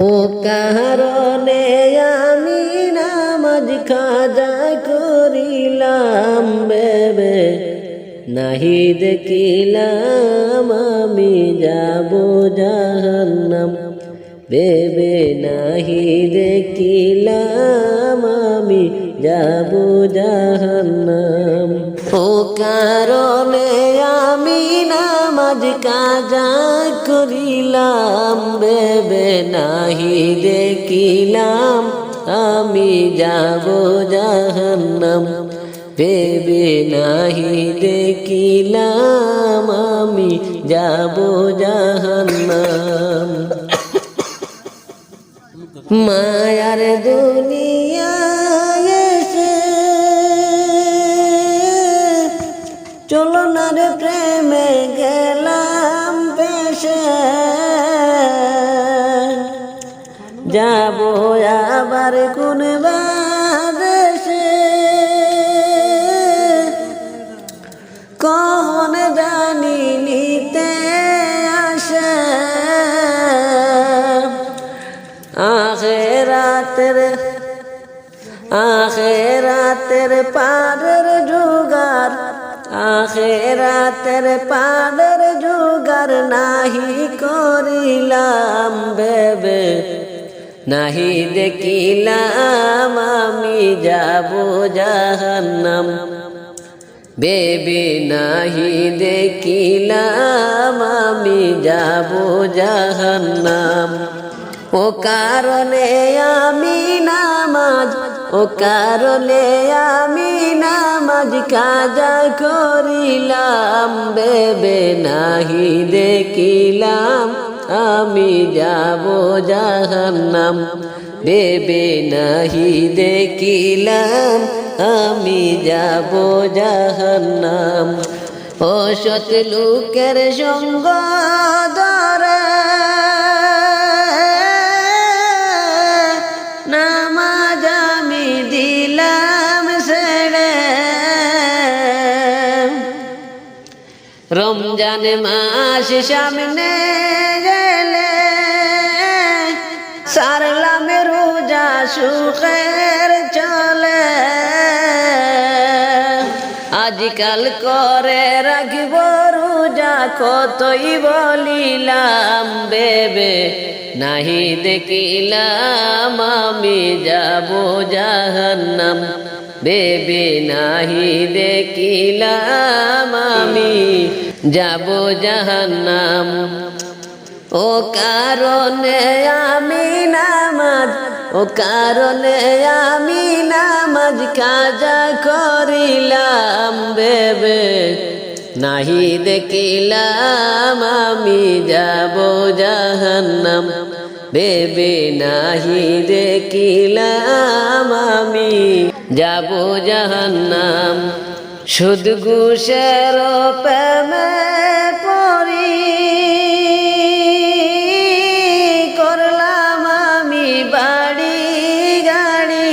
ও কারণে আমি নামাজ খাজা করিলাম বেবে নাহি দেখিলাম আমি যাব জাহান্নাম। বেবে নাহি দেখিলাম আমি যাব জাহান্নাম। ও কারণে আমি নামাজ কাজা করিলাম বেবে নাহি দেখিলাম। আমি যাব জাহান্নাম বেবে নাহি দেখিলাম। আমি যাব জাহান্নাম। মায়ার দুনিয়ায় যাব আবার কোন দেশে কখন জানি নিতে আসে। আখেরাতের পারের জুগার আখেরাতের পারের জুগার নাহি করিলাম বেবে নাহি দেখিলাম আমি যাব জাহান্নাম। বেবে, নাহি দেখিলাম আমি যাব জাহান্নাম। ও কারণে আমি নামাজ, ও কারণে আমি নামাজ কাজা করিলাম। বেবে, নাহি দেখিলাম আমি যাব জাহান্নাম। ভেবে নাহি দেখিলাম আমি যাব জাহান্নাম। ও সত লোকের সঙ্গ রমজান মাস সামনে গেলে সারলাম রোজা সুখের চলে। আজকাল করে রাখব রোজা, কতই বলিলাম বেবে নাহি দেখিলাম আমি যাব জাহান্নাম। বেবে নাহি দেখিলাম আমি যাব জাহান্নাম। ও কারণে আমি নামাজ, ও কারণে আমি নামাজ কাজা করিলাম বেবে নাহি দেখিলাম আমি যাব জাহান্নাম। বেবে নাহি দেখিলাম আমি যাব জাহান্নাম। সুদ ঘুষের প্রেমে পরি করলাম আমি বাড়ি গাড়ি।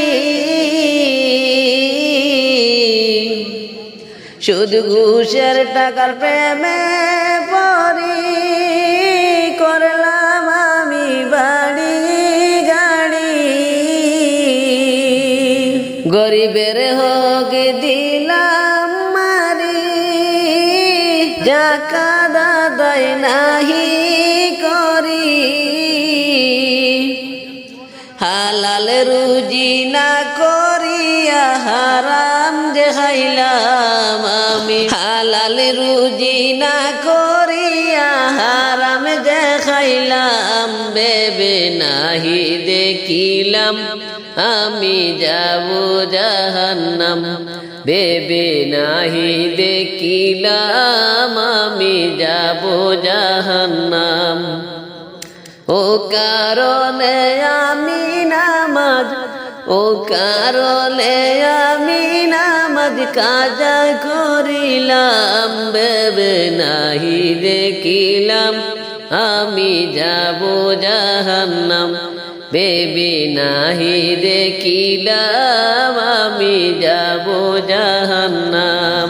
শুধু ঘুষের টাকার প্রেমে গরিবের হোক দিলাম মারি। জাকা দাদাই নাহি করি। হালাল রুজি না করিয়া হারাম যে খাইলাম আমি। হালাল রুজি না করিয়া হারাম যে খাইলাম বেবে নাহি দেখিলাম। আমি যাব জাহান্নাম। বেবে নাহি দেখিলাম, আমি যাব জাহান্নাম। ও কারণে আমি নামাজ, ও কারণে আমি নামাজ কাজা করিলাম। বেবে নাহি দেখিলাম, আমি যাব জাহান্নাম। বেবে নাহি দেখিলাম আমি যাব জাহান্নাম।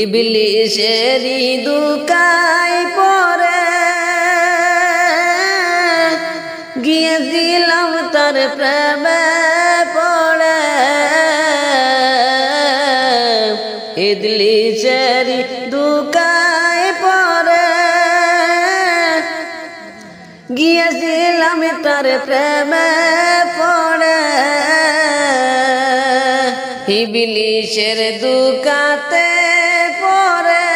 ইবলিশেরি দুকাই পরে গিয়েছিলাম তার প্রেমে পড়ে। ইদলি তার প্রেমে পড়ে। হিবিলিশের দুকাতে পরে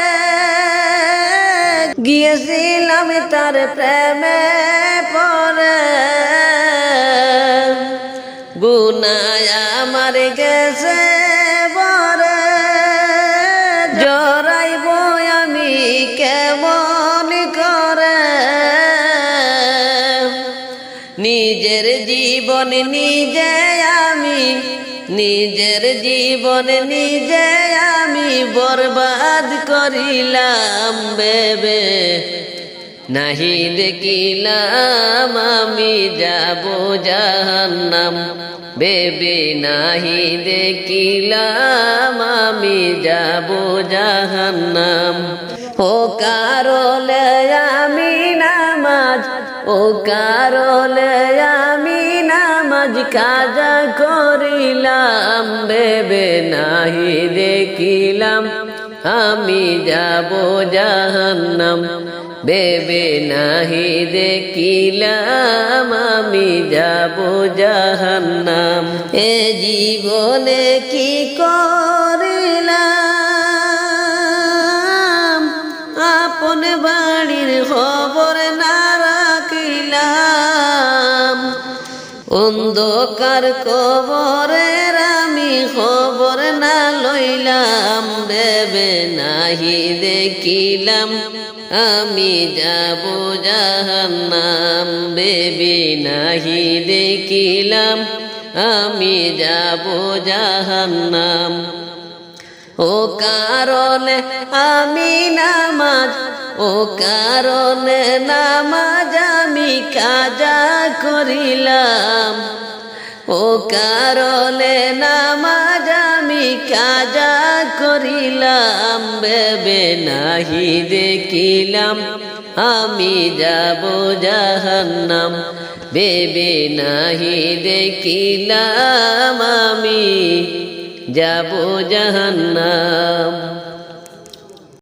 গিয়েছিলাম তার প্রেমে পরে গুনায় আমার গেছে নিজের জীবন নিজে আমি, নিজের জীবন নিজে আমি বরবাদ করিলাম, বেবে। নাহি দেখিলাম আমি যাব জাহান্নাম, বেবে। নাহি দেখিলাম আমি যাব জাহান্নাম। ও নামাজ ও কারলে আমি নামাজ কাজা করিলাম বেবে নাহি দেখিলাম, আমি যাব জাহান্নাম বেবে নাহি দেখিলাম, আমি যাব জাহান্নাম। এ জীবনে কি করিলাম অন্ধকার কবরের আমি খবর না লইলাম বেবে নাহি দেখিলাম। আমি যাব জাহান্নাম বেবে নাহি দেখিলাম। আমি যাব জাহান্নাম। ও কারণে আমি নামাজ ও কারণে নামাজ আমি কাজা করিলাম। ও কারণে নামাজ আমি কাজা করিলাম। বেবে নাহি দেখিলাম, আমি যাব জাহান্নাম। বেবে নাহি দেখিলাম, আমি যাব জাহান্নাম।